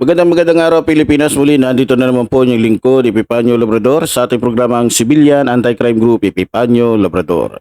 Magandang magandang araw Pilipinas muli nandito na naman po yung lingkod Epipanyo Labrador sa ating programang Civilian Anti-Crime Group Epipanyo Labrador.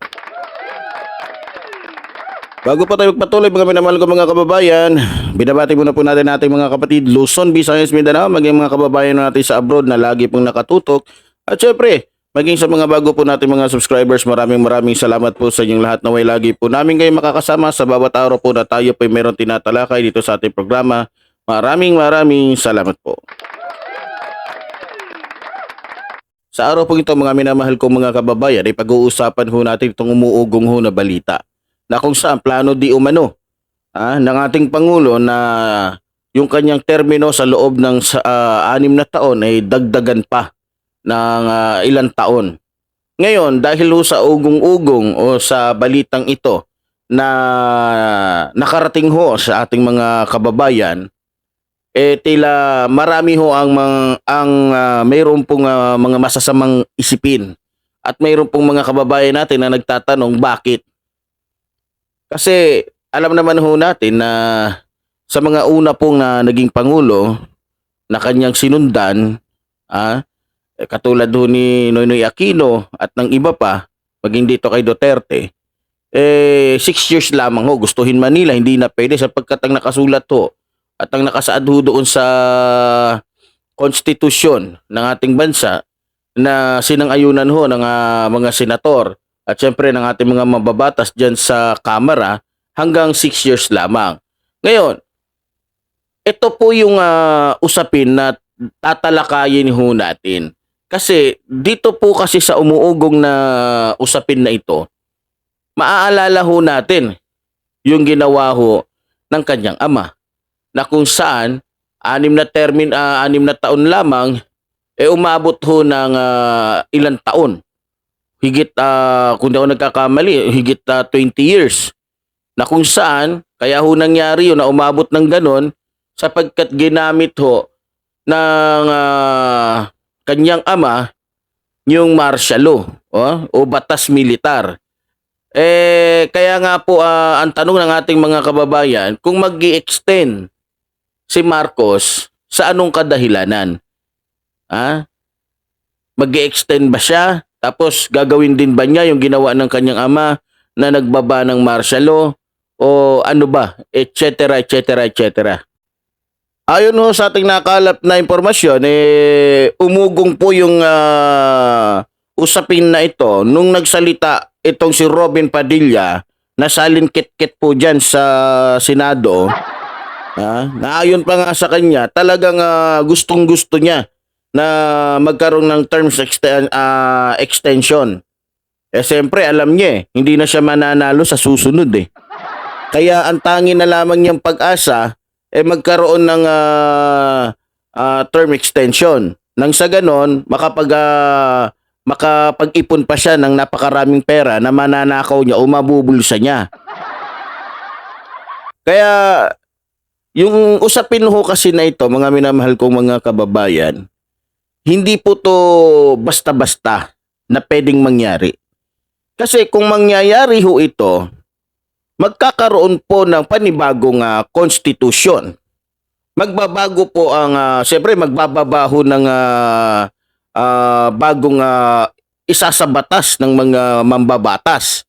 Bago pa tayo magpatuloy mga minamahal ko mga kababayan, binabati muna po natin ating mga kapatid Luzon, Visayas, Mindanao, maging mga kababayan natin sa abroad na lagi pong nakatutok. At syempre, maging sa mga bago po natin mga subscribers, maraming maraming salamat po sa inyong lahat na way lagi po namin kayo makakasama sa bawat araw po na tayo po meron tinatalakay dito sa ating programa. Maraming maraming salamat po. Sa araw po ito mga minamahal kong mga kababayan ay pag-uusapan ho natin itong umuugong ho na balita na kung saan plano di umano ah, ng ating Pangulo na yung kanyang termino sa loob ng ah, anim na taon ay dagdagan pa ng ah, ilang taon. Ngayon, dahil ho sa ugong-ugong o sa balitang ito na nakarating ho sa ating mga kababayan, eh tila marami ho ang mga, ang ah, mayroon pong ah, mga masasamang isipin at mayroon pong mga kababayan natin na nagtatanong bakit. Kasi alam naman ho natin na sa mga una pong na naging pangulo na kanyang sinundan, ah, eh, katulad ho ni Noynoy Aquino at ng iba pa, maging dito kay Duterte, eh, six years lamang ho, gustuhin Manila, hindi na pwede sapagkat ang nakasulat ho at ang nakasaad ho doon sa konstitusyon ng ating bansa na sinang-ayunan ho ng ah, mga senator at syempre ng ating mga mababatas dyan sa Kamara hanggang 6 years lamang. Ngayon, ito po yung ah, usapin na tatalakayin ho natin. Kasi dito po kasi sa umuugong na usapin na ito, maaalala ho natin yung ginawa ho ng kanyang ama na kung saan anim na termin ah, anim na taon lamang eh umabot ho ng ah, ilang taon? Higit ah, kung ako nagkakamali higit ah, 20 years. Na kung saan kaya ho nangyari yun na umabot ng ganon sapagkat ginamit ho ng ah, kanyang ama yung martial law oh, o batas militar. Eh kaya nga po ah, ang tanong ng ating mga kababayan kung mag extend si Marcos sa anong kadahilanan? Ha? mag extend ba siya? Tapos gagawin din ba niya yung ginawa ng kanyang ama na nagbaba ng martial law? O ano ba? Etc. etc. etc. Ayon ho sa ating nakalap na impormasyon, eh, umugong po yung ah, usapin na ito nung nagsalita itong si Robin Padilla na salinkit-kit po dyan sa Senado. Ah, na ayon pa nga sa kanya, talagang ah, gustong-gusto niya na magkaroon ng terms exten- ah, extension. Eh siyempre alam niya eh, hindi na siya mananalo sa susunod eh. Kaya ang tangi na lamang niyang pag-asa eh magkaroon ng ah, ah, term extension. Nang sa ganon, makapag ah, makapag-ipon pa siya ng napakaraming pera na mananakaw niya o mabubulsa niya. Kaya yung usapin ho kasi na ito, mga minamahal kong mga kababayan, hindi po to basta-basta na pwedeng mangyari. Kasi kung mangyayari ho ito, magkakaroon po ng panibagong ah, konstitusyon. Magbabago po ang, uh, siyempre magbababaho ng ah, ah, bagong ah, isa ng mga mambabatas.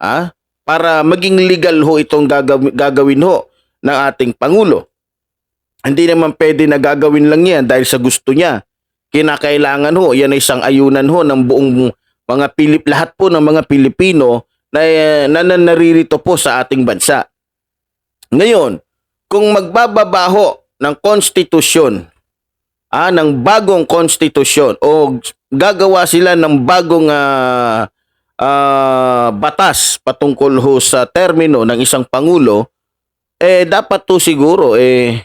Ah? Para maging legal ho itong gagawin, gagawin ho ng ating Pangulo. Hindi naman pwede na gagawin lang yan dahil sa gusto niya. Kinakailangan ho, yan ay isang ayunan ho ng buong mga Pilip, lahat po ng mga Pilipino na, eh, na naririto po sa ating bansa. Ngayon, kung magbababaho ng konstitusyon, ah, ng bagong konstitusyon o gagawa sila ng bagong ah, ah, batas patungkol ho sa termino ng isang pangulo, eh dapat to siguro eh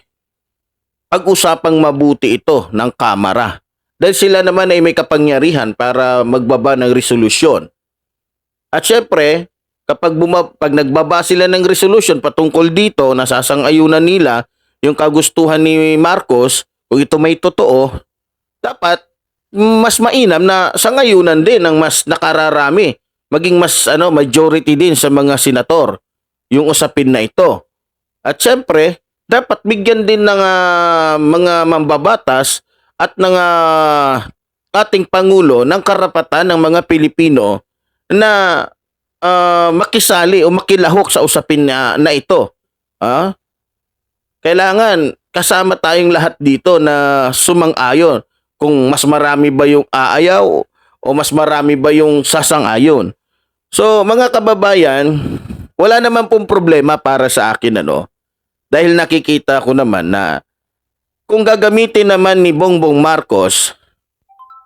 pag-usapang mabuti ito ng kamara. dahil sila naman ay may kapangyarihan para magbaba ng resolusyon. At syempre, kapag buma- pag nagbaba sila ng resolution patungkol dito, nasasang-ayunan nila yung kagustuhan ni Marcos, kung ito may totoo, dapat mas mainam na sangayunan din ng mas nakararami, maging mas ano majority din sa mga senator yung usapin na ito. At syempre, dapat bigyan din ng ah, mga mambabatas at ng ah, ating Pangulo ng karapatan ng mga Pilipino na ah, makisali o makilahok sa usapin na, na ito. Ah? Kailangan kasama tayong lahat dito na sumang-ayon kung mas marami ba yung aayaw o mas marami ba yung sasang-ayon. So mga kababayan, wala naman pong problema para sa akin ano. Dahil nakikita ko naman na kung gagamitin naman ni Bongbong Marcos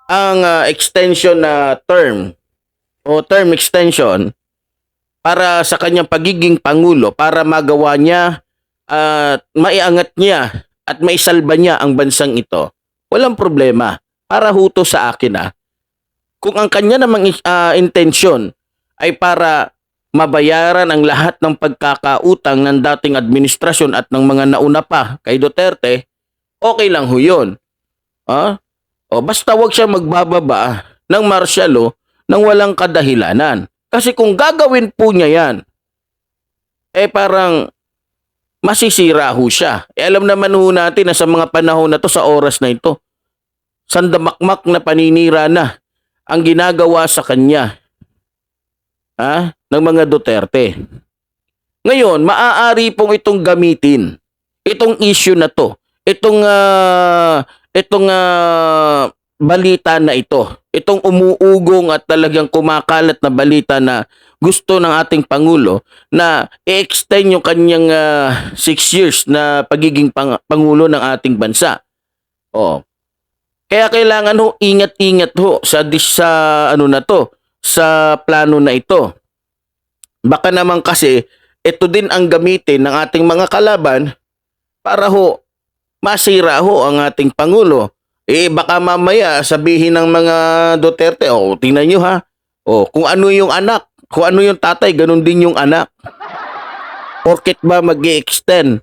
ang ah, extension na term o term extension para sa kanyang pagiging pangulo para magawa niya at maiangat niya at maisalba niya ang bansang ito. Walang problema. Para huto sa akin ah. Kung ang kanya namang ah, intensyon ay para mabayaran ang lahat ng pagkakautang ng dating administrasyon at ng mga nauna pa kay Duterte, okay lang ho yun. Ah? O basta wag siya magbababa ng martial law nang walang kadahilanan. Kasi kung gagawin po niya yan, eh parang masisira ho siya. Eh, alam naman ho natin na sa mga panahon na to, sa oras na ito, sandamakmak na paninira na ang ginagawa sa kanya ha, ng mga Duterte. Ngayon, maaari pong itong gamitin, itong issue na to, itong, ah, itong ah, balita na ito, itong umuugong at talagang kumakalat na balita na gusto ng ating Pangulo na i-extend yung kanyang ah, six years na pagiging pang- Pangulo ng ating bansa. Oh. Kaya kailangan ho, ingat-ingat ho sa, sa ano na to, sa plano na ito. Baka naman kasi, ito din ang gamitin ng ating mga kalaban para ho, masira ho ang ating Pangulo. Eh baka mamaya sabihin ng mga Duterte, oh, tingnan nyo ha, oh, kung ano yung anak, kung ano yung tatay, ganun din yung anak. Porket ba mag extend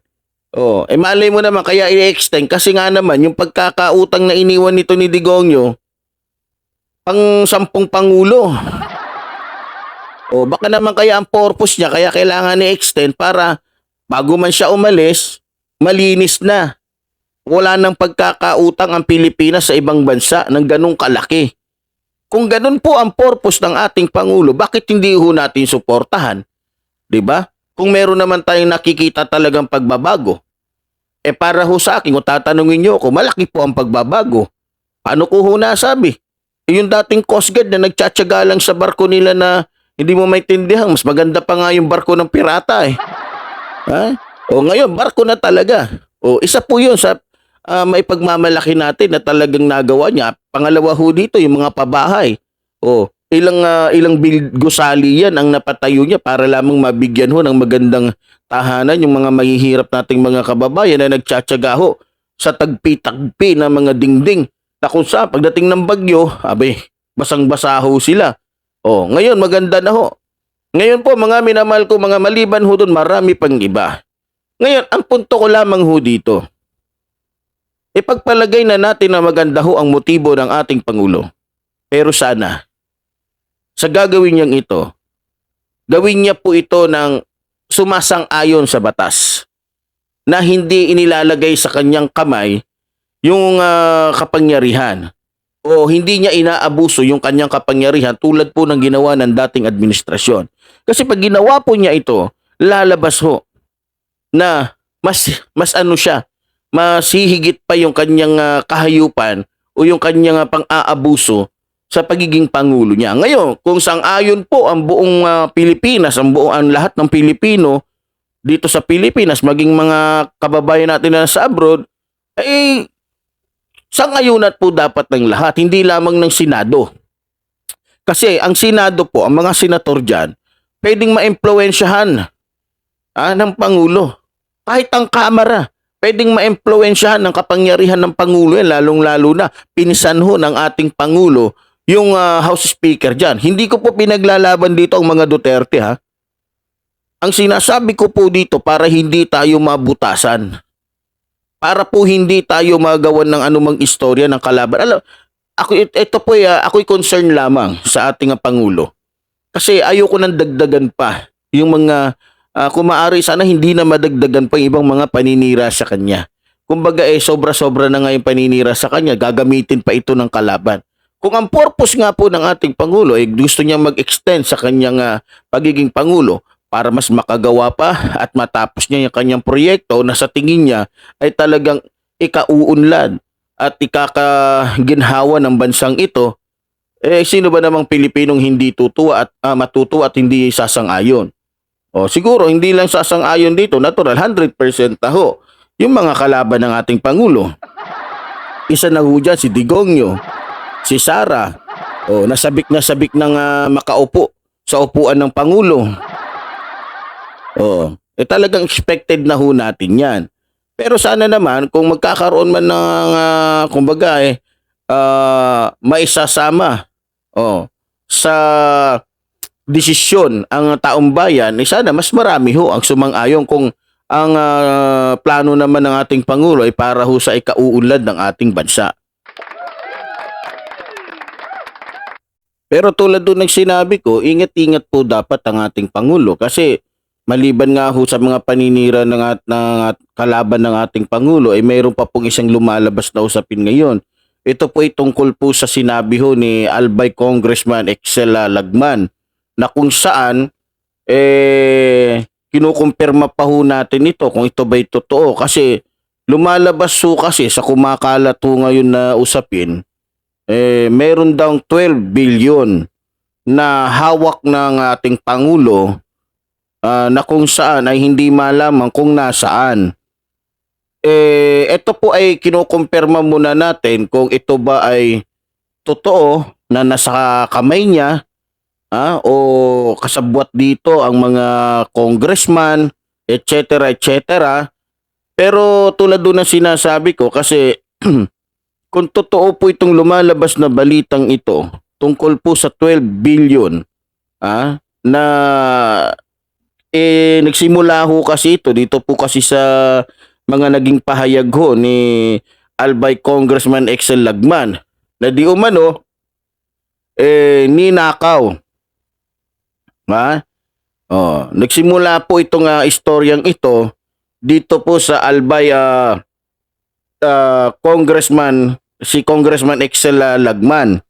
Oh, eh malay mo naman kaya i-extend kasi nga naman yung pagkakautang na iniwan nito ni Digongyo pang sampung pangulo. Oh, baka naman kaya ang purpose niya kaya kailangan i-extend para bago man siya umalis, malinis na. Wala nang pagkakautang ang Pilipinas sa ibang bansa ng ganong kalaki. Kung ganun po ang purpose ng ating Pangulo, bakit hindi ho natin suportahan? 'Di ba? Kung meron naman tayong nakikita talagang pagbabago. Eh para ho sa akin, kung tatanungin niyo ako, malaki po ang pagbabago. Paano ko ho nasabi? Eh, Yung dating Coast Guard na nagtsatsaga lang sa barko nila na hindi mo maintindihan, mas maganda pa nga yung barko ng pirata eh. Ha? O ngayon, barko na talaga. O isa po yun sa ah, maipagmamalaki natin na talagang nagawa niya. Pangalawa ho dito, yung mga pabahay. O ilang ah, ilang bil- gusali yan ang napatayo niya para lamang mabigyan ho ng magandang tahanan yung mga mahihirap nating mga kababayan na nagtsatsaga ho sa tagpi-tagpi na mga dingding na kung pagdating ng bagyo, abe, basang-basa ho sila. Oh, ngayon maganda na ho. Ngayon po mga minamahal ko, mga maliban ho doon, marami pang iba. Ngayon, ang punto ko lamang ho dito, ipagpalagay na natin na maganda ho ang motibo ng ating Pangulo. Pero sana, sa gagawin niyang ito, gawin niya po ito ng sumasang-ayon sa batas na hindi inilalagay sa kanyang kamay yung ah, kapangyarihan o hindi niya inaabuso yung kanyang kapangyarihan tulad po ng ginawa ng dating administrasyon. Kasi pag ginawa po niya ito, lalabas ho na mas mas ano siya, mas hihigit pa yung kanyang ah, kahayupan o yung kanyang ah, pang-aabuso sa pagiging pangulo niya. Ngayon, kung sang-ayon po ang buong ah, Pilipinas, ang buong ang lahat ng Pilipino dito sa Pilipinas, maging mga kababayan natin na nasa abroad, ay sang-ayunat po dapat ng lahat, hindi lamang ng Senado. Kasi ang Senado po, ang mga senator dyan, pwedeng ma-impluensyahan ah, ng Pangulo. Kahit ang Kamara, pwedeng ma-impluensyahan ng kapangyarihan ng Pangulo yan, lalong-lalo na pinsan ho ng ating Pangulo yung ah, House Speaker dyan. Hindi ko po pinaglalaban dito ang mga Duterte ha. Ang sinasabi ko po dito para hindi tayo mabutasan. Para po hindi tayo magawan ng anumang istorya ng kalaban. Alam, ako it- ito po uh, ako'y concern lamang sa ating pangulo. Kasi ayoko nang dagdagan pa yung mga ah, kung maaari sana hindi na madagdagan pa yung ibang mga paninira sa kanya. Kumbaga eh sobra-sobra na nga yung paninira sa kanya, gagamitin pa ito ng kalaban. Kung ang purpose nga po ng ating pangulo ay gusto niya mag-extend sa kanyang ah, pagiging pangulo para mas makagawa pa at matapos niya yung kanyang proyekto na sa tingin niya ay talagang ikauunlad at ikakaginhawa ng bansang ito, eh sino ba namang Pilipinong hindi tutuwa at ah, matutuwa at hindi sasang-ayon? O siguro hindi lang sasang-ayon dito, natural 100% taho yung mga kalaban ng ating pangulo. Isa na ho dyan, si Digongyo, si Sara, o nasabik na sabik ng ah, makaupo sa upuan ng pangulo. O, eh talagang expected na ho natin 'yan. Pero sana naman kung magkakaroon man ng ah, kumbaga eh ah, maisasama oh sa desisyon ang taong bayan, eh sana mas marami ho ang sumang-ayon kung ang ah, plano naman ng ating pangulo ay para ho sa ikauunlad ng ating bansa. Pero tulad doon ng sinabi ko, ingat-ingat po dapat ang ating pangulo kasi maliban nga ho sa mga paninira ng, at, ng at- kalaban ng ating Pangulo, ay mayroon pa pong isang lumalabas na usapin ngayon. Ito po ay tungkol po sa sinabi ho ni Albay Congressman Excel Lagman na kung saan eh kinukumpirma pa ho natin ito kung ito ba'y totoo kasi lumalabas ho kasi sa kumakalat ho ngayon na usapin eh meron daw 12 billion na hawak ng ating Pangulo ah, na kung saan ay hindi malaman kung nasaan. Eh, ito po ay kinukumpirma muna natin kung ito ba ay totoo na nasa kamay niya ah, o kasabwat dito ang mga congressman, etc. etc. Pero tulad doon ng sinasabi ko kasi kung totoo po itong lumalabas na balitang ito tungkol po sa 12 billion ah, na eh nagsimula ho kasi ito dito po kasi sa mga naging pahayag ho ni Albay Congressman Excel Lagman na di umano eh ninakaw. Ha? Oh, nagsimula po itong ah, istoryang ito dito po sa Albay ah, ah, Congressman si Congressman Excel ah, Lagman.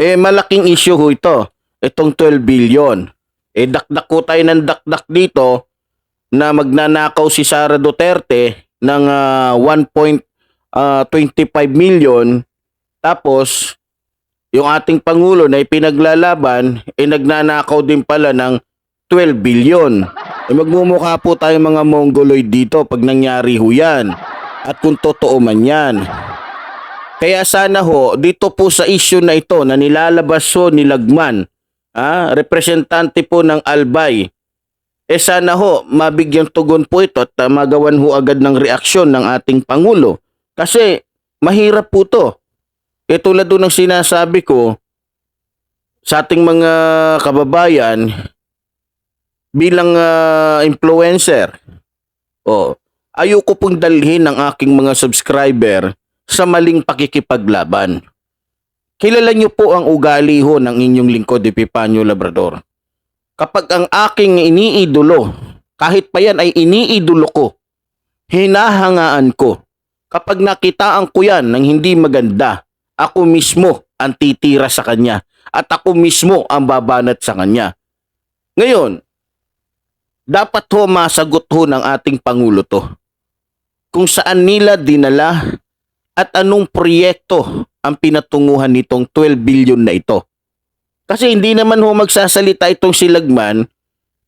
Eh malaking issue ho ito, itong 12 billion eh dakdak ko tayo ng dakdak dito na magnanakaw si Sara Duterte ng ah, 1.25 million tapos yung ating pangulo na ipinaglalaban eh nagnanakaw din pala ng 12 billion. Eh magmumukha po tayo mga mongoloid dito pag nangyari ho yan. At kung totoo man yan. Kaya sana ho, dito po sa issue na ito na nilalabas ho ni Lagman, ah, representante po ng Albay. Eh sana ho, mabigyan tugon po ito at ah, magawan ho agad ng reaksyon ng ating Pangulo. Kasi mahirap po to. Eh tulad doon ng sinasabi ko, sa ating mga kababayan, bilang ah, influencer, oh, ayoko pong dalhin ang aking mga subscriber sa maling pakikipaglaban. Kilala niyo po ang ugali ho ng inyong lingkod Epipanyo Labrador. Kapag ang aking iniidolo, kahit pa yan ay iniidolo ko, hinahangaan ko. Kapag nakitaan ko yan ng hindi maganda, ako mismo ang titira sa kanya at ako mismo ang babanat sa kanya. Ngayon, dapat ho masagot ho ng ating Pangulo to. Kung saan nila dinala at anong proyekto ang pinatunguhan nitong 12 billion na ito. Kasi hindi naman ho magsasalita itong silagman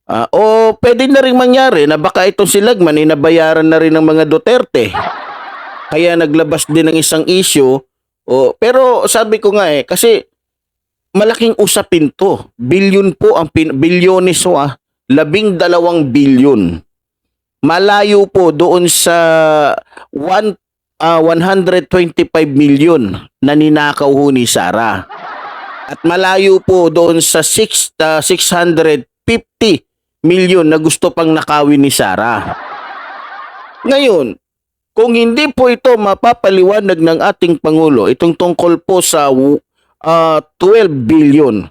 uh, ah, o pwede na rin mangyari na baka itong si silagman ay nabayaran na rin ng mga Duterte. Kaya naglabas din ng isang issue. O, pero sabi ko nga eh, kasi malaking usapin to. Billion po ang pin- bilyones ho ah. Labing dalawang billion. Malayo po doon sa 1 Ah, uh, 125 million na ninakaw ho ni Sara. At malayo po doon sa 6, 650 ah, million na gusto pang nakawin ni Sara. Ngayon, kung hindi po ito mapapaliwanag ng ating Pangulo, itong tungkol po sa uh, ah, 12 billion,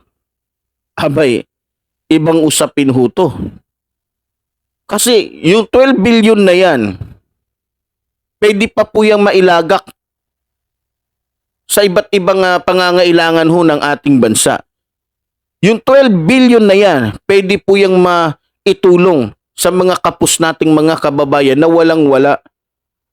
abay, ibang usapin ho to. Kasi yung 12 billion na yan, pwede pa po yung mailagak sa iba't ibang ah, pangangailangan ho ng ating bansa. Yung 12 billion na yan, pwede po yung maitulong sa mga kapus nating mga kababayan na walang-wala.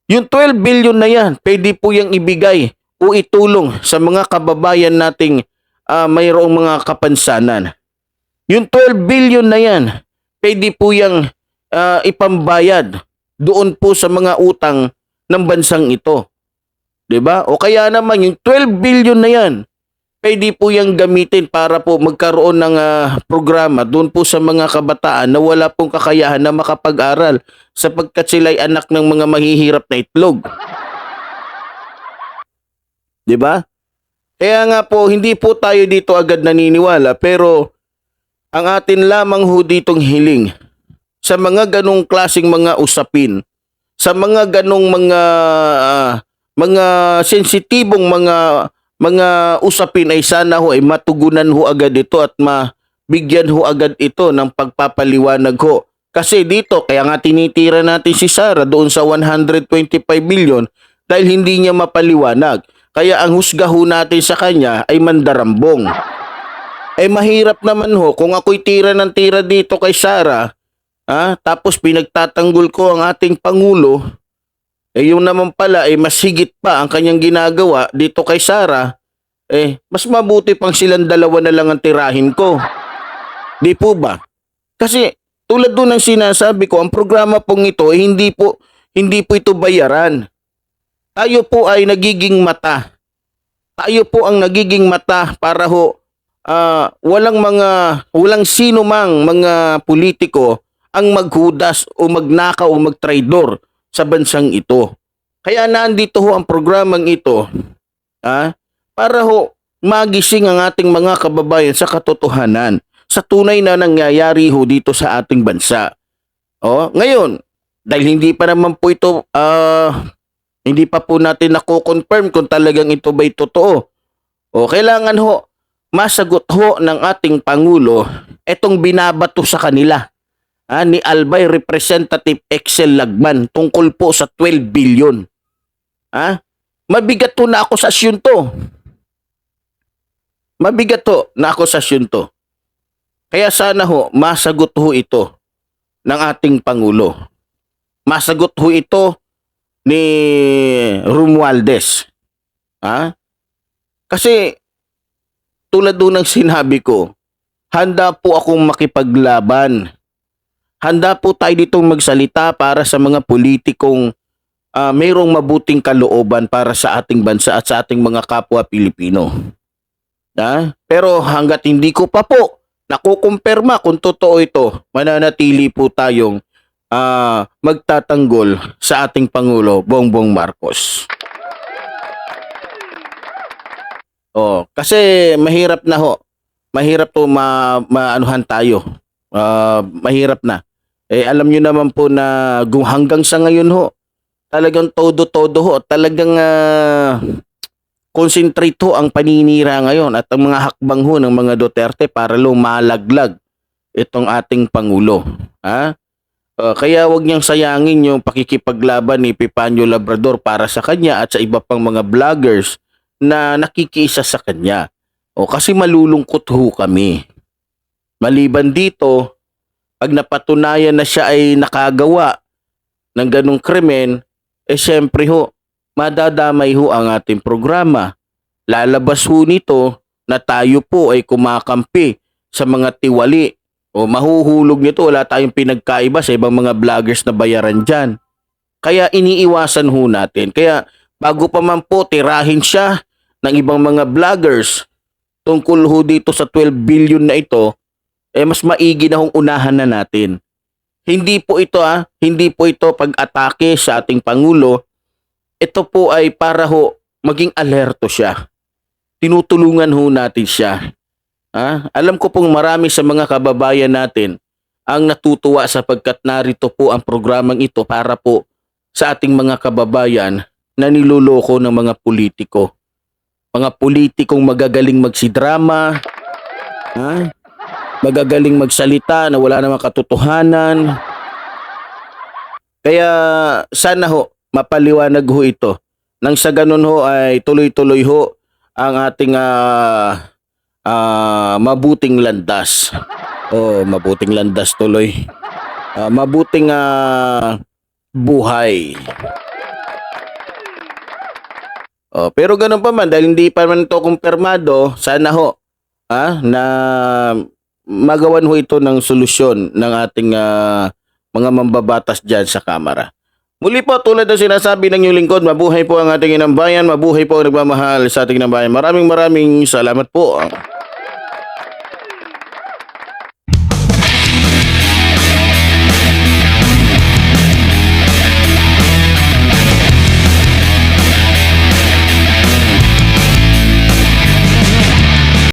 Yung 12 billion na yan, pwede po yung ibigay o itulong sa mga kababayan nating ah, mayroong mga kapansanan. Yung 12 billion na yan, pwede po yung ah, ipambayad doon po sa mga utang ng bansang ito. 'Di ba? O kaya naman yung 12 billion na yan, pwede po yung gamitin para po magkaroon ng ah, programa doon po sa mga kabataan na wala pong kakayahan na makapag-aral sapagkat sila'y anak ng mga mahihirap na itlog. 'Di ba? Kaya nga po, hindi po tayo dito agad naniniwala pero ang atin lamang ho ditong hiling sa mga ganong klasing mga usapin, sa mga ganong mga ah, mga sensitibong mga mga usapin ay sana ho ay matugunan ho agad ito at mabigyan ho agad ito ng pagpapaliwanag ho. Kasi dito, kaya nga tinitira natin si Sara doon sa 125 million dahil hindi niya mapaliwanag. Kaya ang husga ho natin sa kanya ay mandarambong. Eh mahirap naman ho kung ako'y tira ng tira dito kay Sara, ah, tapos pinagtatanggol ko ang ating Pangulo, eh yung naman pala ay mas higit pa ang kanyang ginagawa dito kay Sara, eh mas mabuti pang silang dalawa na lang ang tirahin ko. Di po ba? Kasi tulad doon ng sinasabi ko, ang programa pong ito eh, hindi po hindi po ito bayaran. Tayo po ay nagiging mata. Tayo po ang nagiging mata para ho ah, walang mga walang sino mang mga politiko ang maghudas o magnakaw o magtraidor sa bansang ito. Kaya nandito ho ang programang ito ah, para ho magising ang ating mga kababayan sa katotohanan sa tunay na nangyayari ho dito sa ating bansa. Oh, ngayon, dahil hindi pa naman po ito ah, hindi pa po natin nako-confirm kung talagang ito ba'y totoo. O kailangan ho masagot ho ng ating pangulo etong binabato sa kanila ah, ni Albay Representative Excel Lagman tungkol po sa 12 billion. Ah, mabigat to na akusasyon to. Mabigat to na akusasyon to. Kaya sana ho masagot ho ito ng ating pangulo. Masagot ho ito ni Romualdez. Ha? Kasi tulad doon ng sinabi ko, handa po akong makipaglaban. Handa po tayo ditong magsalita para sa mga politikong ah, mayroong mabuting kalooban para sa ating bansa at sa ating mga kapwa Pilipino. Ha? Pero hanggat hindi ko pa po nakukumpirma kung totoo ito, mananatili po tayong ah, magtatanggol sa ating Pangulo Bongbong Marcos. Oh, kasi mahirap na ho. Mahirap to ma, maanuhan tayo. Ah, mahirap na. Eh alam niyo naman po na hanggang sa ngayon ho, talagang todo-todo ho, talagang ah, concentrate ho ang paninira ngayon at ang mga hakbang ho ng mga Duterte para lumalaglag itong ating Pangulo. Ha? Uh, kaya wag niyang sayangin yung pakikipaglaban ni Pipanyo Labrador para sa kanya at sa iba pang mga vloggers na nakikiisa sa kanya. O kasi malulungkot ho kami. Maliban dito, pag napatunayan na siya ay nakagawa ng ganong krimen, eh syempre ho, madadamay ho ang ating programa. Lalabas ho nito na tayo po ay kumakampi sa mga tiwali o mahuhulog nito, wala tayong pinagkaiba sa ibang mga vloggers na bayaran dyan. Kaya iniiwasan ho natin. Kaya bago pa man po tirahin siya ng ibang mga vloggers tungkol ho dito sa 12 billion na ito, eh mas maigi na hong unahan na natin. hindi po ito ah, hindi po ito pag-atake sa ating Pangulo. Ito po ay para ho maging alerto siya. Tinutulungan ho natin siya. Ah, alam ko pong marami sa mga kababayan natin ang natutuwa sapagkat narito po ang programang ito para po sa ating mga kababayan na niloloko ng mga politiko. Mga politikong magagaling magsidrama, ha? Magagaling magsalita na wala namang katotohanan. Kaya sana ho, mapaliwanag ho ito. Nang sa ganun ho ay tuloy-tuloy ho ang ating ah, ah, mabuting landas. Oh, mabuting landas tuloy. Ah, mabuting ah, buhay. Oh, pero ganun pa man dahil hindi pa man ito kumpirmado, sana ho ah, na magawan ho ito ng solusyon ng ating ah, mga mambabatas dyan sa Kamara. Muli po, tulad ng sinasabi ng inyong lingkod, mabuhay po ang ating inang bayan, mabuhay po ang nagmamahal sa ating inang bayan. Maraming maraming salamat po.